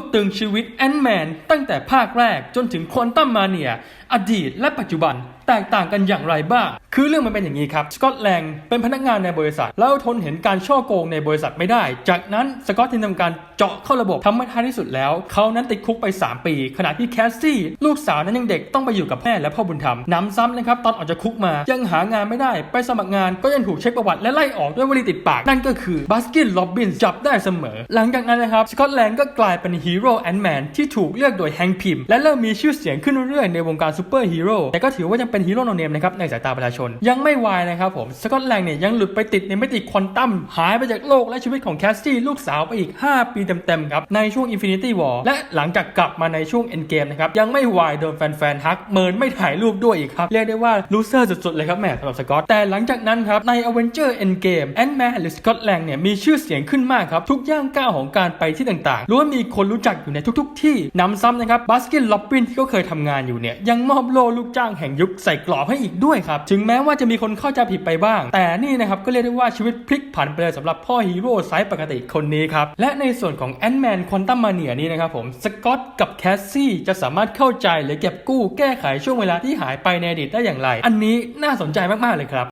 บตึงชีวิตแอนด์แมนตั้งแต่ภาคแรกจนถึงควอนตัมมาเนียอดีตและปัจจุบันแตกต่างกันอย่างไรบ้าง คือเรื่องมันเป็นอย่างนี้ครับ สกอตแลงเป็นพนักงานในบริษัท แล้วทนเห็นการช่อโกงในบริษัทไม่ได้ จากนั้นสกอตจึงทำการเจาะเข้าระบบทำให้ท้ายที่สุดแล้ว เขานั้นติดคุกไป 3 ปี ขณะที่แคสซี่ ลูกสาวนั้นยังเด็กต้องไปอยู่กับแม่และพ่อบุญธรรมน้ำซ้ำนะครับ ตอนออกจากคุกมา ยังหางานไม่ได้ ไปสมัครงานก็ยังถูกเช็คประวัติและไล่ออกด้วยวลีติดปาก นั่นก็คือบัสกินล็อบบินจับได้เสมอ หลังจากนั้นนะครับสกอตแลนด์ก็กลายเป็นฮีโร่แอนด์แมนที่ถูกเลือกโดยแฮงค์พิมและเริ่มมีชื่อเสียงขึ้นเรื่อยๆในวงการซูเปอร์ฮีโร่แต่ก็ถือว่ายังเป็นฮีโร่โนเนมนะครับในสายตาประชาชน ยังไม่วายนะครับผมสกอตแลนด์เนี่ยยังหลุดไปติดในมิติควอนตัมหายไปจากโลกและชีวิตของแคสซี่ลูกสาวไปอีก 5 ปีเต็มๆครับในช่วง Infinity War และหลังจากกลับมาในช่วง Endgame นะครับยังไม่วายโดนแฟนๆฮักเมินไม่ถ่ายรูปด้วยอีกครับเรียกได้ว่าลูเซอร์สุดๆเลยครับแหมสำหรับสกอตแต่หลังจากนั้นครับใน Avenger Endgame แอนด์แมนหรือสกอตแลนด์เนี่ยมีชื่อเสียงขึ้นมากครับทุกย่างก้าวของการไปที่ต่างๆล้วนมีคนรู้จักอยู่ในทุก ๆ ที่นำซ้ำนะครับบัสกินล็อบบินที่เขาเคยทำงานอยู่เนี่ยยังมอบโล่ลูกจ้างแห่งยุคใส่กรอบให้อีกด้วยครับ ถึงแม้ว่าจะมีคนเข้าใจผิดไปบ้าง แต่นี่นะครับก็เรียกได้ว่าชีวิตพลิกผันไปเลยสำหรับพ่อฮีโร่ไซส์ปกติคนนี้ครับ และในส่วนของแอนด์แมนควอนตัมมาเนียนี่นะครับผมสกอตกับแคสซี่จะสามารถเข้าใจหรือเก็บกู้แก้ไขช่วงเวลาที่หายไปในอดีตได้อย่างไร อันนี้น่าสนใจมากๆเลยครับ